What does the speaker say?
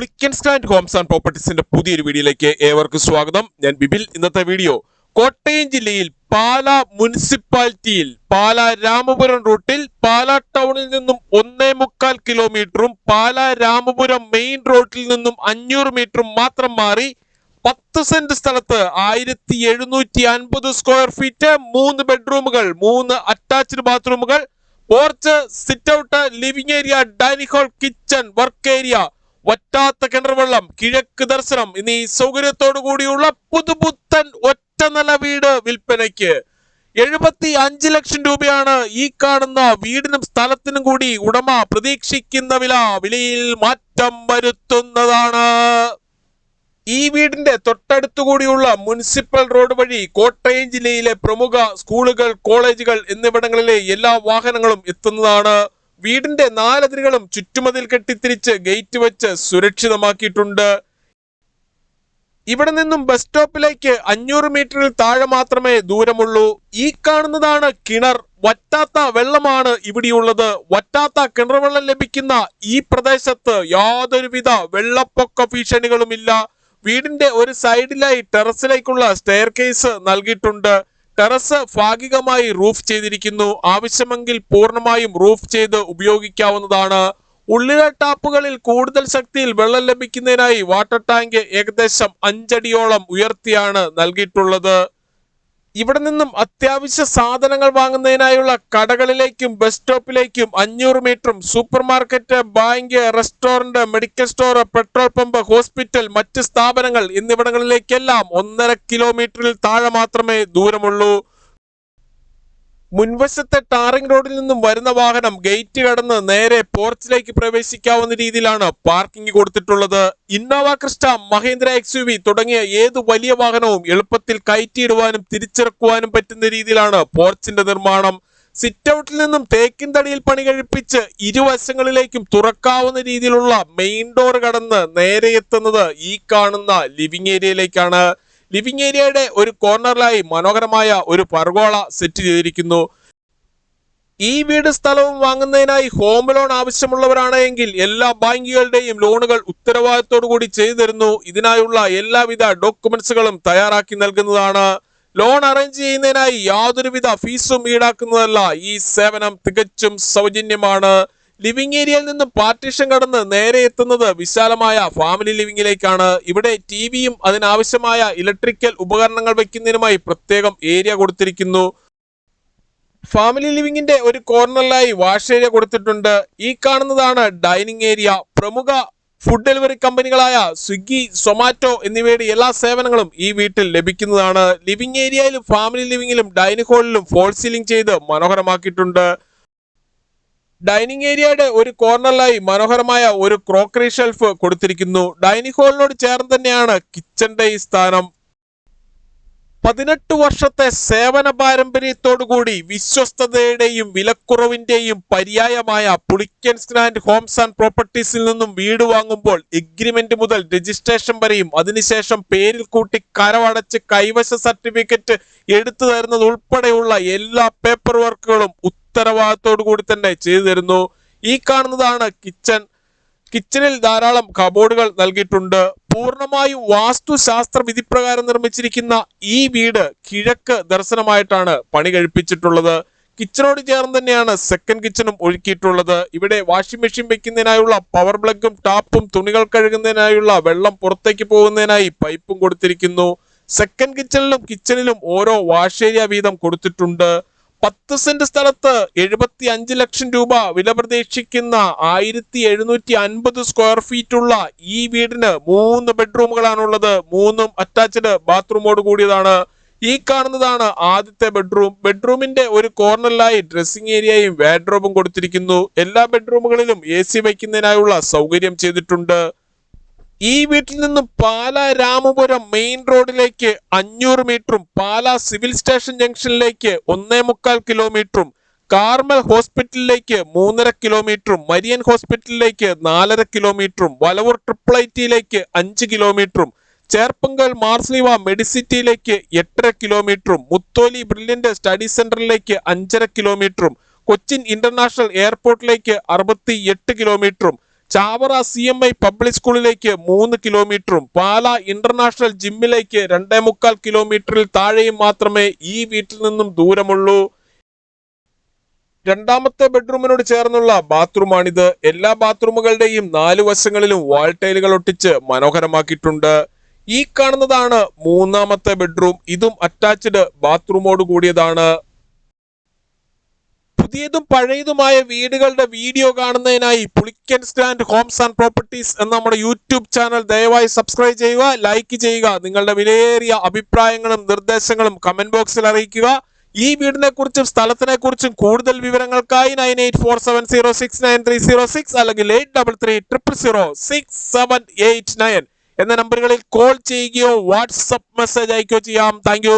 Pulickan stand homes and പ്രോപ്പർട്ടീസിന്റെ പുതിയൊരു വീഡിയോയിലേക്ക് ഏവർക്കും സ്വാഗതം. ഞാൻ ബിബിൽ. ഇന്നത്തെ വീഡിയോ കോട്ടയം ജില്ലയിൽ പാല മുനിസിപ്പാലിറ്റിയിൽ പാല രാമപുരം റൂട്ടിൽ പാല ടൗണിൽ നിന്നും ഒന്നേ മുക്കാൽ കിലോമീറ്ററും പാല രാമപുരം മെയിൻ റോഡിൽ നിന്നും അഞ്ഞൂറ് മീറ്ററും മാത്രം മാറി പത്ത് സെന്റ് സ്ഥലത്ത് ആയിരത്തി എഴുന്നൂറ്റി അൻപത് സ്ക്വയർ ഫീറ്റ് മൂന്ന് ബെഡ്റൂമുകൾ മൂന്ന് attached ബാത്റൂമുകൾ porch sit out living area dining hall kitchen work area വറ്റാത്ത കിണർ വെള്ളം കിഴക്ക് ദർശനം എന്നീ സൗകര്യത്തോടു കൂടിയുള്ള പുതുപുത്തൻ ഒറ്റ നില വീട് വിൽപ്പനയ്ക്ക് എഴുപത്തി അഞ്ച് ലക്ഷം രൂപയാണ് ഈ കാണുന്ന വീടിനും സ്ഥലത്തിനും കൂടി ഉടമ പ്രതീക്ഷിക്കുന്ന വില വിലയിൽ മാറ്റം വരുത്തുന്നതാണ്. ഈ വീടിന്റെ തൊട്ടടുത്തുകൂടിയുള്ള മുനിസിപ്പൽ റോഡ് വഴി കോട്ടയം ജില്ലയിലെ പ്രമുഖ സ്കൂളുകൾ കോളേജുകൾ എന്നിവിടങ്ങളിലെ എല്ലാ വാഹനങ്ങളും എത്തുന്നതാണ്. വീടിന്റെ നാലതിരുകളും ചുറ്റുമതിൽ കെട്ടിത്തിരിച്ച് ഗേറ്റ് വെച്ച് സുരക്ഷിതമാക്കിയിട്ടുണ്ട്. ഇവിടെ നിന്നും ബസ് സ്റ്റോപ്പിലേക്ക് അഞ്ഞൂറ് മീറ്ററിൽ താഴെ മാത്രമേ ദൂരമുള്ളൂ. ഈ കാണുന്നതാണ് കിണർ. വറ്റാത്ത വെള്ളമാണ് ഇവിടെയുള്ളത്. വറ്റാത്ത കിണർ വെള്ളം ലഭിക്കുന്ന ഈ പ്രദേശത്ത് യാതൊരുവിധ വെള്ളപ്പൊക്ക ഭീഷണികളുമില്ല. വീടിന്റെ ഒരു സൈഡിലായി ടെറസിലേക്കുള്ള സ്റ്റെയർ കേസ് നൽകിയിട്ടുണ്ട്. ടെറസ് ഭാഗികമായി റൂഫ് ചെയ്തിരിക്കുന്നു. ആവശ്യമെങ്കിൽ പൂർണമായും റൂഫ് ചെയ്ത് ഉപയോഗിക്കാവുന്നതാണ്. ഉള്ളിലെ ടാപ്പുകളിൽ കൂടുതൽ ശക്തിയിൽ വെള്ളം ലഭിക്കുന്നതിനായി വാട്ടർ ടാങ്ക് ഏകദേശം അഞ്ചടിയോളം ഉയർത്തിയാണ് നൽകിയിട്ടുള്ളത്. ഇവിടെ നിന്നും അത്യാവശ്യ സാധനങ്ങൾ വാങ്ങുന്നതിനായുള്ള കടകളിലേക്കും ബസ് സ്റ്റോപ്പിലേക്കും അഞ്ഞൂറ് മീറ്ററും supermarket bank restaurant medical store petrol pump hospital മറ്റ് സ്ഥാപനങ്ങൾ എന്നിവിടങ്ങളിലേക്കെല്ലാം ഒന്നര കിലോമീറ്ററിൽ താഴെ മാത്രമേ ദൂരമുള്ളൂ. മുൻവശത്തെ ടാറിംഗ് റോഡിൽ നിന്നും വരുന്ന വാഹനം ഗേറ്റ് കടന്ന് നേരെ പോർച്ചിലേക്ക് പ്രവേശിക്കാവുന്ന രീതിയിലാണ് പാർക്കിംഗ് കൊടുത്തിട്ടുള്ളത്. ഇന്നോവ ക്രിസ്റ്റ മഹേന്ദ്ര എക്സ് തുടങ്ങിയ ഏത് വലിയ വാഹനവും എളുപ്പത്തിൽ കയറ്റിയിടുവാനും തിരിച്ചിറക്കുവാനും പറ്റുന്ന രീതിയിലാണ് പോർച്ചിന്റെ നിർമ്മാണം. സിറ്റ് ഔട്ടിൽ നിന്നും തേക്കിൻ തടിയിൽ പണി കഴിപ്പിച്ച് ഇരുവശങ്ങളിലേക്കും തുറക്കാവുന്ന രീതിയിലുള്ള മെയിൻ ഡോർ കടന്ന് നേരെ എത്തുന്നത് ഈ കാണുന്ന ലിവിംഗ് ഏരിയയിലേക്കാണ്. ലിവിംഗ് ഏരിയയുടെ ഒരു കോർണറിലായി മനോഹരമായ ഒരു പർഗോള സെറ്റ് ചെയ്തിരിക്കുന്നു. ഈ വീട് സ്ഥലവും വാങ്ങുന്നതിനായി ഹോം ലോൺ ആവശ്യമുള്ളവരാണ് എങ്കിൽ എല്ലാ ബാങ്കുകളുടെയും ലോണുകൾ ഉത്തരവാദിത്തോടു കൂടി ചെയ്തു തരുന്നു ഇതിനായുള്ള എല്ലാവിധ ഡോക്യുമെന്റ്സുകളും തയ്യാറാക്കി നൽകുന്നതാണ്. ലോൺ അറേഞ്ച് ചെയ്യുന്നതിനായി യാതൊരുവിധ ഫീസും ഈടാക്കുന്നതല്ല. ഈ സേവനം തികച്ചും സൗജന്യമാണ്. ലിവിംഗ് ഏരിയയിൽ നിന്ന് പാർട്ടീഷൻ കടന്ന് നേരെ എത്തുന്നത് വിശാലമായ ഫാമിലി ലിവിംഗിലേക്കാണ്. ഇവിടെ ടി വിയും അതിനാവശ്യമായ ഇലക്ട്രിക്കൽ ഉപകരണങ്ങൾ വയ്ക്കുന്നതിനുമായി പ്രത്യേകം ഏരിയ കൊടുത്തിരിക്കുന്നു. ഫാമിലി ലിവിംഗിന്റെ ഒരു കോർണറിലായി വാഷ് ഏരിയ കൊടുത്തിട്ടുണ്ട്. ഈ കാണുന്നതാണ് ഡൈനിങ് ഏരിയ. പ്രമുഖ ഫുഡ് ഡെലിവറി കമ്പനികളായ സ്വിഗ്ഗി സൊമാറ്റോ എന്നിവയുടെ എല്ലാ സേവനങ്ങളും ഈ വീട്ടിൽ ലഭിക്കുന്നതാണ്. ലിവിംഗ് ഏരിയയിലും ഫാമിലി ലിവിംഗിലും ഡൈനിങ് ഹാളിലും ഫോൾ സീലിംഗ് ചെയ്ത് മനോഹരമാക്കിയിട്ടുണ്ട്. ഡൈനിങ് ഏരിയയുടെ ഒരു കോർണറിലായി മനോഹരമായ ഒരു ക്രോക്കറി ഷെൽഫ് കൊടുത്തിരിക്കുന്നു. ഡൈനിങ് ഹാളിനോട് ചേർന്ന് തന്നെയാണ് കിച്ചന്റെ ഈ സ്ഥാനം. പതിനെട്ട് വർഷത്തെ സേവന പാരമ്പര്യത്തോടുകൂടി വിശ്വസ്തതയുടെയും വിലക്കുറവിന്റെയും പര്യായമായ പുളിക്കൻസ് ഗ്രാൻഡ് ഹോംസ് ആൻഡ് പ്രോപ്പർട്ടീസിൽ നിന്നും വീട് വാങ്ങുമ്പോൾ എഗ്രിമെന്റ് മുതൽ രജിസ്ട്രേഷൻ വരെയും അതിനുശേഷം പേരിൽ കൂട്ടി കരവടച്ച് കൈവശ സർട്ടിഫിക്കറ്റ് എടുത്തു തരുന്നത് ഉൾപ്പെടെയുള്ള എല്ലാ പേപ്പർ വർക്കുകളും ഉത്തരവാദിത്തോടു കൂടി തന്നെ ചെയ്തു തരുന്നു. ഈ കാണുന്നതാണ് കിച്ചൺ കിച്ചണിൽ ധാരാളം കബോർഡുകൾ നൽകിയിട്ടുണ്ട്. പൂർണമായും വാസ്തുശാസ്ത്ര വിധിപ്രകാരം നിർമ്മിച്ചിരിക്കുന്ന ഈ വീട് കിഴക്ക് ദർശനമായിട്ടാണ് പണി കഴിപ്പിച്ചിട്ടുള്ളത്. കിച്ചണോട് ചേർന്ന് തന്നെയാണ് സെക്കൻഡ് കിച്ചണും ഒഴുക്കിയിട്ടുള്ളത് ഇവിടെ വാഷിംഗ് മെഷീൻ വെക്കുന്നതിനായുള്ള പവർ പ്ലഗും ടാപ്പും തുണികൾ കഴുകുന്നതിനായുള്ള വെള്ളം പുറത്തേക്ക് പോകുന്നതിനായി പൈപ്പും കൊടുത്തിരിക്കുന്നു. സെക്കൻഡ് കിച്ചണിലും കിച്ചണിലും ഓരോ വാഷ് ഏരിയ വീതം കൊടുത്തിട്ടുണ്ട്. പത്ത് സെന്റ് സ്ഥലത്ത് എഴുപത്തി അഞ്ച് ലക്ഷം രൂപ വില പ്രതീക്ഷിക്കുന്ന ആയിരത്തി എഴുന്നൂറ്റി അൻപത് സ്ക്വയർ ഫീറ്റ് ഉള്ള ഈ വീടിന് മൂന്ന് ബെഡ്റൂമുകളാണുള്ളത് മൂന്നും അറ്റാച്ച്ഡ് ബാത്റൂമോട് കൂടിയതാണ്. ഈ കാണുന്നതാണ് ആദ്യത്തെ ബെഡ്റൂം ബെഡ്റൂമിന്റെ ഒരു കോർണറിലായി ഡ്രസ്സിംഗ് ഏരിയയും വാഡ്രോബും കൊടുത്തിരിക്കുന്നു. എല്ലാ ബെഡ്റൂമുകളിലും എ സി വയ്ക്കുന്നതിനായുള്ള സൗകര്യം ചെയ്തിട്ടുണ്ട്. ഈ വീട്ടിൽ നിന്നും പാല രാമപുരം മെയിൻ റോഡിലേക്ക് അഞ്ഞൂറ് മീറ്ററും പാല സിവിൽ സ്റ്റേഷൻ ജംഗ്ഷനിലേക്ക് ഒന്നേ മുക്കാൽ കിലോമീറ്ററും കാർമൽ ഹോസ്പിറ്റലിലേക്ക് മൂന്നര കിലോമീറ്ററും മരിയൻ ഹോസ്പിറ്റലിലേക്ക് നാലര കിലോമീറ്ററും വലവൂർ ട്രിപ്പിൾ ഐ ടിയിലേക്ക് അഞ്ച് കിലോമീറ്ററും ചേർപ്പങ്കൽ മാർസ്ലിവ മെഡിസിറ്റിയിലേക്ക് എട്ടര കിലോമീറ്ററും മുത്തോലി ബ്രില്യന്റ് സ്റ്റഡി സെന്ററിലേക്ക് അഞ്ചര കിലോമീറ്ററും കൊച്ചിൻ ഇന്റർനാഷണൽ എയർപോർട്ടിലേക്ക് അറുപത്തി എട്ട് കിലോമീറ്ററും Chavara C M I public സ്കൂളിലേക്ക് മൂന്ന് കിലോമീറ്ററും പാല ഇന്റർനാഷണൽ ജിമ്മിലേക്ക് രണ്ടേ മുക്കാൽ കിലോമീറ്ററിൽ താഴെയും മാത്രമേ ഈ വീട്ടിൽ നിന്നും ദൂരമുള്ളൂ. രണ്ടാമത്തെ ബെഡ്റൂമിനോട് ചേർന്നുള്ള ബാത്റൂമാണിത് എല്ലാ ബാത്റൂമുകളുടെയും നാല് വശങ്ങളിലും വാൾ ടൈലുകൾ ഒട്ടിച്ച് മനോഹരമാക്കിയിട്ടുണ്ട്. ഈ കാണുന്നതാണ് മൂന്നാമത്തെ ബെഡ്റൂം ഇതും അറ്റാച്ച്ഡ് ബാത്റൂമോട് കൂടിയതാണ്. പുതിയതും പഴയതുമായ വീടുകളുടെ വീഡിയോ കാണുന്നതിനായി Pulikkan stand homes and properties എന്ന നമ്മുടെ യൂട്യൂബ് ചാനൽ ദയവായി സബ്സ്ക്രൈബ് ചെയ്യുക ലൈക്ക് ചെയ്യുക നിങ്ങളുടെ വിലയേറിയ അഭിപ്രായങ്ങളും നിർദ്ദേശങ്ങളും കമന്റ് ബോക്സിൽ അറിയിക്കുക. ഈ വീടിനെ കുറിച്ചും സ്ഥലത്തിനെ കുറിച്ചും കൂടുതൽ വിവരങ്ങൾക്കായി nine eight four seven zero six nine three zero six അല്ലെങ്കിൽ eight double three triple zero six seven eight nine എന്ന നമ്പറുകളിൽ കോൾ ചെയ്യുകയോ വാട്സപ്പ് മെസ്സേജ് അയക്കുകയോ ചെയ്യാം. താങ്ക്